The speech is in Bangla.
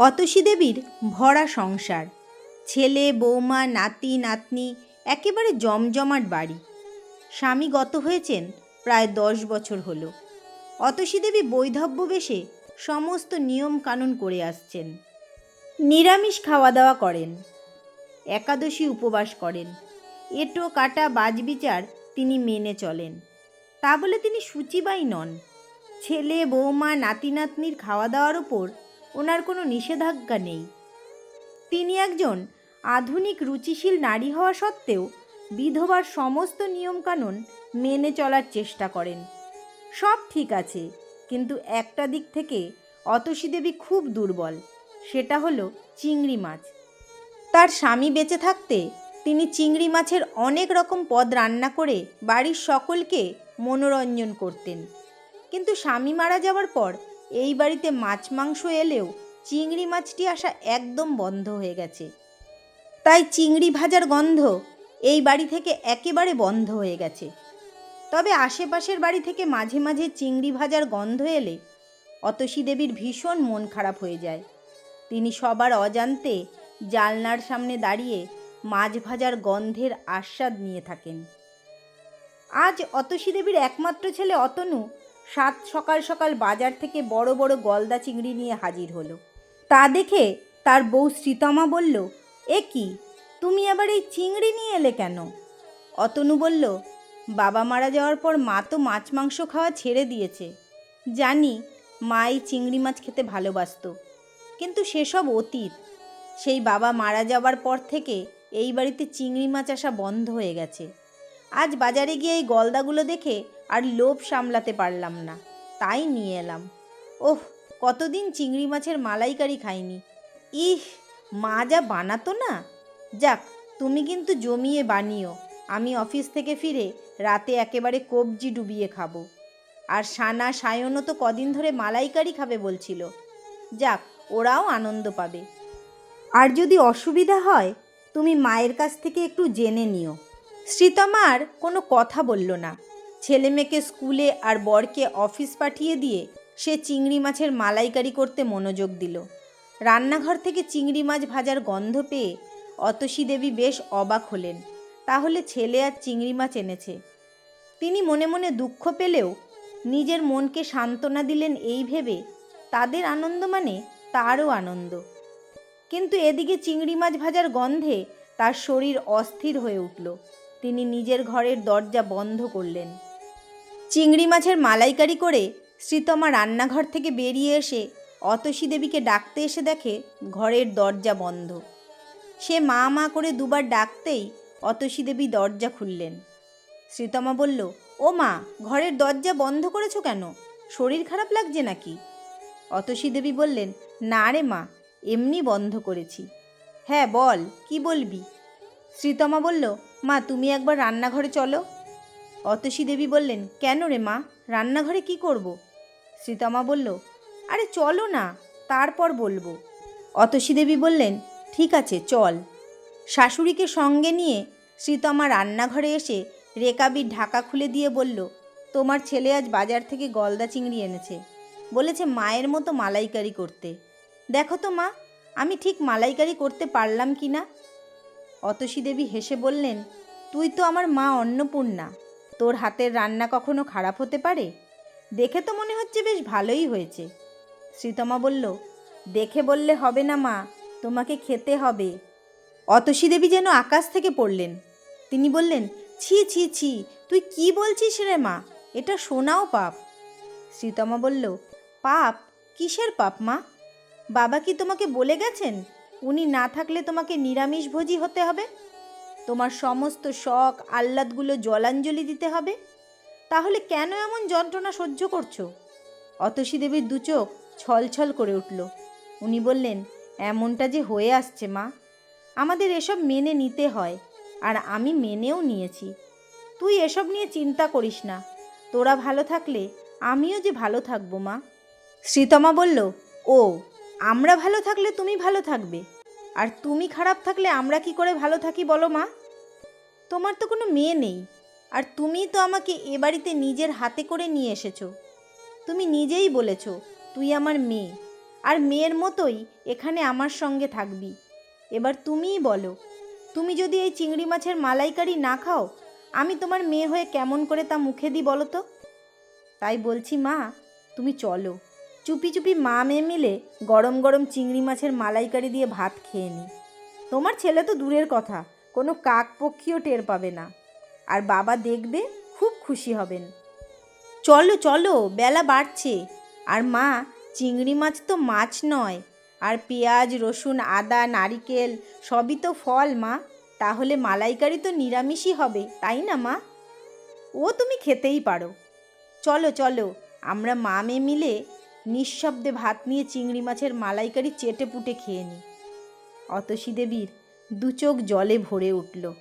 অতসী দেবীর ভরা সংসার। ছেলে, বৌমা, নাতি, নাতনি, একেবারে জমজমাট বাড়ি। স্বামী গত হয়েছেন প্রায় দশ বছর হলো। অতসী দেবী বৈধব্য বেশে সমস্ত নিয়ম কানুন করে আসছেন। নিরামিষ খাওয়া দাওয়া করেন। একাদশী উপবাস করেন। এটো, কাটা বাজবিচার তিনি মেনে চলেন। তা বলে তিনি সূচিবাই নন। ছেলে, বৌমা নাতি নাতনির খাওয়া দাওয়ার ওপর ওনার কোনো নিষেধাজ্ঞা নেই। তিনি একজন আধুনিক রুচিশীল নারী হওয়া সত্ত্বেও বিধবার সমস্ত নিয়মকানুন মেনে চলার চেষ্টা করেন। সব ঠিক আছে, কিন্তু একটা দিক থেকে অতসী দেবী খুব দুর্বল, সেটা হলো চিংড়ি মাছ। তার স্বামী বেঁচে থাকতে তিনি চিংড়ি মাছের অনেক রকম পদ রান্না করে বাড়ির সকলকে মনোরঞ্জন করতেন। কিন্তু স্বামী মারা যাওয়ার পর এই বাড়িতে মাছ মাংস এলেও চিংড়ি মাছটি আসা একদম বন্ধ হয়ে গেছে। তাই চিংড়ি ভাজার গন্ধ এই বাড়ি থেকে একেবারে বন্ধ হয়ে গেছে। তবে আশেপাশের বাড়ি থেকে মাঝে মাঝে চিংড়ি ভাজার গন্ধ এলে অতসী দেবীর ভীষণ মন খারাপ হয়ে যায়। তিনি সবার অজান্তে জালনার সামনে দাঁড়িয়ে মাছ ভাজার গন্ধের আস্বাদ নিয়ে থাকেন। আজ অতসী দেবীর একমাত্র ছেলে অতনু সাত সকাল সকাল বাজার থেকে বড় বড় গলদা চিংড়ি নিয়ে হাজির হলো। তা দেখে তার বউ শ্রীতমা বলল, এ কি? তুমি আবার এই চিংড়ি নিয়ে এলে কেন? অতনু বলল, বাবা মারা যাওয়ার পর মা তো মাছ মাংস খাওয়া ছেড়ে দিয়েছে। জানি মা এই চিংড়ি মাছ খেতে ভালোবাসতো, কিন্তু সেসব অতীত। সেই বাবা মারা যাওয়ার পর থেকে এই বাড়িতে চিংড়ি মাছ আসা বন্ধ হয়ে গেছে। আজ বাজারে গিয়ে এই গলদাগুলো দেখে আর লোভ সামলাতে পারলাম না। তাই নিয়ে এলাম। ওহ, কতদিন চিংড়ি মাছের মালাইকারি খাইনি। ইহ, মা যা বানাতো না। যাক, তুমি কিন্তু জমিয়ে বানিও। আমি অফিস থেকে ফিরে রাতে একেবারে কবজি ডুবিয়ে খাব। আর সানা সায়নও তো কদিন ধরে মালাইকারি খাবে বলছিল। যাক, ওরাও আনন্দ পাবে। আর যদি অসুবিধা হয়, তুমি মায়ের কাছ থেকে একটু জেনে নিও। শ্রীতমার কোনো কথা বলল না। ছেলে মেয়েকে স্কুলে আর বরকে অফিস পাঠিয়ে দিয়ে সে চিংড়ি মাছের মালাইকারি করতে মনোযোগ দিল। রান্নাঘর থেকে চিংড়ি মাছ ভাজার গন্ধ পেয়ে অতসী দেবী বেশ অবাক হলেন। তাহলে ছেলে আর চিংড়ি মাছ এনেছে। তিনি মনে মনে দুঃখ পেলেও নিজের মনকে সান্ত্বনা দিলেন এই ভেবে তাদের আনন্দ মানে তারও আনন্দ। কিন্তু এদিকে চিংড়ি মাছ ভাজার গন্ধে তার শরীর অস্থির হয়ে উঠল। তিনি নিজের ঘরের দরজা বন্ধ করলেন। চিংড়ি মাছের মালাইকারি করে শ্রীতমা রান্নাঘর থেকে বেরিয়ে এসে অতসী দেবীকে ডাকতে এসে দেখে ঘরের দরজা বন্ধ। সে মা মা করে দুবার ডাকতেই অতসী দেবী দরজা খুললেন। শ্রীতমা বলল, ও মা, ঘরের দরজা বন্ধ করেছ কেন? শরীর খারাপ লাগছে নাকি? অতসী দেবী বললেন, না রে মা, এমনি বন্ধ করেছি। হ্যাঁ বল, কি বলবি? শ্রীতমা বলল মা, তুমি একবার রান্নাঘরে চলো। অতসী দেবী বললেন, কেন রে মা? রান্নাঘরে কি করব? শ্রীতমা বলল, আরে চলো না, তারপর বলব। অতসী দেবী বললেন, ঠিক আছে, চল। শাশুড়িকে সঙ্গে নিয়ে শ্রীতমা রান্নাঘরে এসে রেকাবির ঢাকা খুলে দিয়ে বলল, তোমার ছেলে আজ বাজার থেকে গলদা চিংড়ি এনেছে। বলেছে, মায়ের মতো মালাইকারি করতে। দেখো তো মা, আমি ঠিক মালাইকারি করতে পারলাম কি না? অতসী দেবী হেসে বললেন, তুই তো আমার মা অন্নপূর্ণা, তোর হাতের রান্না কখনো খারাপ হতে পারে? দেখে তো মনে হচ্ছে বেশ ভালোই হয়েছে। শ্রীতমা বলল, দেখে বললে হবে না মা, তোমাকে খেতে হবে। অতসী দেবী যেন আকাশ থেকে পড়লেন। তিনি বললেন, ছি ছি ছি, তুই কি বলছিস রে মা? এটা শোনাও পাপ। শ্রীতমা বলল, পাপ? কিসের পাপ মা? বাবা কি তোমাকে বলে গেছেন? উনি না থাকলে তোমাকে নিরামিষভোজী হতে হবে। তোমার সমস্ত শখ, আহ্লাদগুলো জলাঞ্জলি দিতে হবে। তাহলে কেন এমন যন্ত্রণা সহ্য করছ? অতসী দেবীর দুচোখ ছলছল করে উঠল। উনি বললেন, এমনটা যে হয়ে আসছে মা। আমাদের এসব মেনে নিতে হয়, আর আমি মেনেও নিয়েছি। তুই এসব নিয়ে চিন্তা করিস না। তোরা ভালো থাকলে আমিও যে ভালো থাকব মা। শ্রীতমা বলল, ও আমরা ভালো থাকলে তুমি ভালো থাকবে। আর তুমি খারাপ থাকলে আমরা কি করে ভালো থাকি বলো মা? তোমার তো কোনো মেয়ে নেই। আর তুমিই তো আমাকে এ বাড়িতে নিজের হাতে করে নিয়ে এসেছ। তুমি নিজেই বলেছ, তুই আমার মেয়ে। আর মেয়ের মতোই এখানে আমার সঙ্গে থাকবি। এবার তুমিই বলো, তুমি যদি এই চিংড়ি মাছের মালাইকারি না খাও, আমি তোমার মেয়ে হয়ে কেমন করে তা মুখে দিই বলো তো? তাই বলছি মা, তুমি চলো। চুপি চুপি মা মেয়ে মিলে গরম গরম চিংড়ি মাছের মালাইকারি দিয়ে ভাত খেয়ে নি। তোমার ছেলে তো দূরের কথা, কোনো কাক পক্ষীও টের পাবে না। আর বাবা দেখবে খুব খুশি হবেন। চলো চলো, বেলা বাড়ছে। আর মা, চিংড়ি মাছ তো মাছ নয়। আর পেঁয়াজ, রসুন, আদা, নারিকেল, সবই তো ফল মা। তাহলে মালাইকারি তো নিরামিষই হবে, তাই না মা? ও তুমি খেতেই পারো। চলো চলো, আমরা মা মেয়ে মিলে নিঃশব্দে ভাত নিয়ে চিংড়ি মাছের মালাইকারি চেটে পুটে খেয়ে নি। অতসী দেবীর দু চোখ জলে ভরে উঠল।